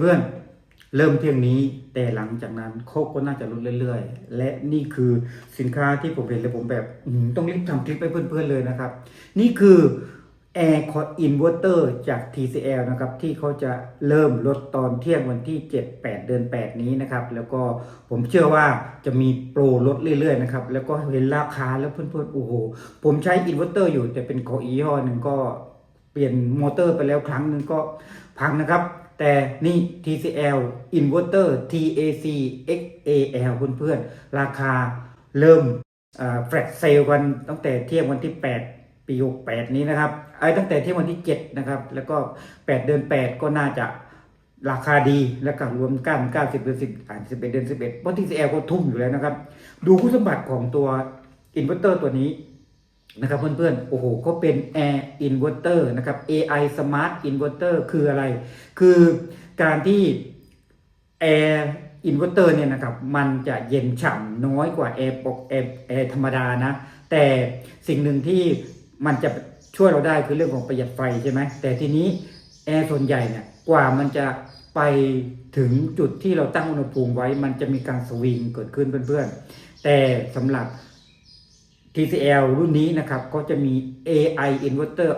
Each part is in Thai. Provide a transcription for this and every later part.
เพื่อนๆ เริ่มเที่ยงนี้ แต่หลังจากนั้นโคกก็น่าจะลดเรื่อยๆ และนี่คือสินค้าที่ผมเห็นแล้วผมแบบต้องรีบทำคลิปให้เพื่อนๆเลยนะครับ นี่คือ Air c o Inverter จาก TCL นะครับ ที่เขาจะเริ่มลดตอนเที่ยงวันที่ 7 8 เดือน 8 นี้นะครับ แล้วก็ผมเชื่อว่าจะมีโปรลดเรื่อยๆนะครับ แล้วก็เห็นราคาแล้วเพื่อนๆ โอ้โห ผมใช้อินเวอร์เตอร์อยู่แต่เป็นของอียี่ห้อหนึ่งก็เปลี่ยนมอเตอร์ไปแล้วครั้งหนึ่งก็พังนะครับ แต่นี่ TCL Inverter TAC XAL เพื่อนๆ ราคาเริ่มแฟลตเซลกันตั้งแต่เที่ยงวันที่ 8 ปี 68 นี้นะครับไอ้ตั้งแต่เที่ยงวันที่ 7 นะครับ แล้วก็ 8 เดือน 8 ก็น่าจะราคาดีแล้วก็รวมกัน90 เดือน10อ่า11 เดือน 11เพราะ TCL ก็ทุ่มอยู่แล้วนะครับ ดูคุณสมบัติของตัวอินเวอร์เตอร์ตัวนี้ นะครับเพื่อนๆ โอ้โหก็เป็น Air Inverter นะครับ AI Smart Inverter คืออะไร คือการที่ Air Inverter เนี่ยนะครับ มันจะเย็นฉ่ำน้อยกว่า Air ปก Air Air ธรรมดานะ แต่สิ่งหนึ่งที่มันจะช่วยเราได้คือเรื่องของประหยัดไฟใช่ไหม แต่ทีนี้แอร์ส่วนใหญ่เนี่ย กว่ามันจะไปถึงจุดที่เราตั้งอุณหภูมิไว้ มันจะมีการสวิงเกิดขึ้นเพื่อนๆ แต่สำหรับ TCL รุ่นนี้นะครับก็จะมี AI Inverter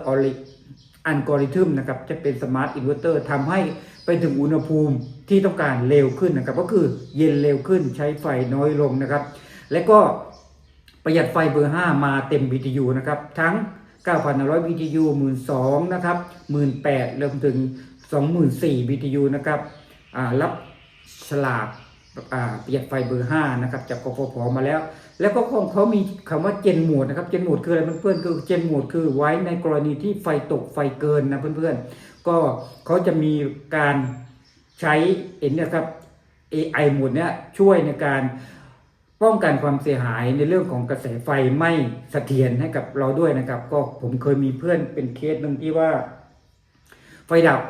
Algorithm นะครับจะเป็น Smart Inverter ทำให้ไปถึงอุณหภูมิที่ต้องการเร็วขึ้นนะครับ ก็คือเย็นเร็วขึ้นใช้ไฟน้อยลงนะครับ และก็ประหยัดไฟเบอร์ 5 มาเต็ม BTU นะครับ ทั้ง 9,100 BTU 12,000นะครับ18,000รวมถึง 24,000 BTU นะครับรับฉลาก ประหยัดไฟเบอร์5นะครับจากกฟผมาแล้ว แล้วก็ของเขามีคำว่าเจนโหมดนะครับเจนโหมดคืออะไรเพื่อนๆคือเจนโหมดคือไว้ในกรณีที่ไฟตกไฟเกินนะเพื่อนๆก็เขาจะมีการใช้เห็นนะครับ AI โหมดเนี้ยช่วยในการป้องกันความเสียหายในเรื่องของกระแสไฟไม่เสถียรให้กับเราด้วยนะครับ ก็ผมเคยมีเพื่อนเป็นเคสหนึ่งที่ว่า ไฟดับ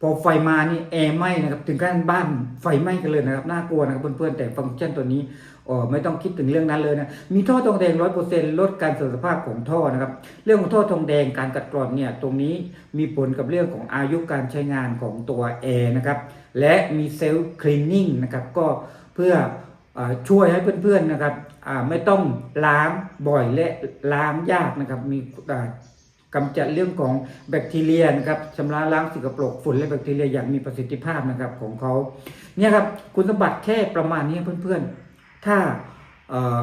พอไฟมานี่แอร์ไหม้นะครับถึงขั้นบ้านไฟไหม้กันเลยนะครับน่ากลัวนะครับเพื่อนๆแต่ฟังก์ชันตัวนี้อ๋อไม่ต้องคิดถึงเรื่องนั้นเลยนะมีท่อทองแดงร้อยเปอร์เซ็นลดการเสื่อมสภาพของท่อนะครับเรื่องของท่อทองแดงการกัดกร่อนเนี่ยตรงนี้มีผลกับเรื่องของอายุการใช้งานของตัวแอร์นะครับและมีเซลล์คลีนนิ่งนะครับก็เพื่ออช่วยให้เพื่อนๆนะครับไม่ต้องล้างบ่อยและล้างยากนะครับมี อ่ากำจัดเรื่องของแบคทีเรียนะครับชำระล้างสิ่งกระปรกฝุ่นและแบคทีเรียอย่างมีประสิทธิภาพนะครับของเขาเนี่ยครับคุณสมบัติแค่ประมาณนี้เพื่อนๆ ถ้าเอ่อ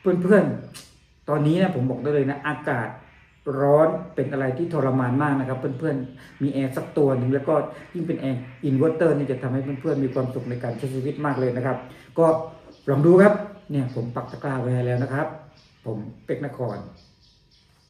เพื่อนๆ ตอนนี้นะผมบอกได้เลยนะอากาศร้อนเป็นอะไรที่ทรมานมากนะครับ เพื่อนๆ มีแอร์สักตัวหนึ่งแล้วก็ยิ่งเป็นแอร์อินเวอร์เตอร์นี่จะทำให้เพื่อนๆ มีความสุขในการใช้ชีวิตมากเลยนะครับ ก็ลองดูครับเนี่ยผมปักตะกร้าไว้แล้วนะครับ ผมเป็กนคร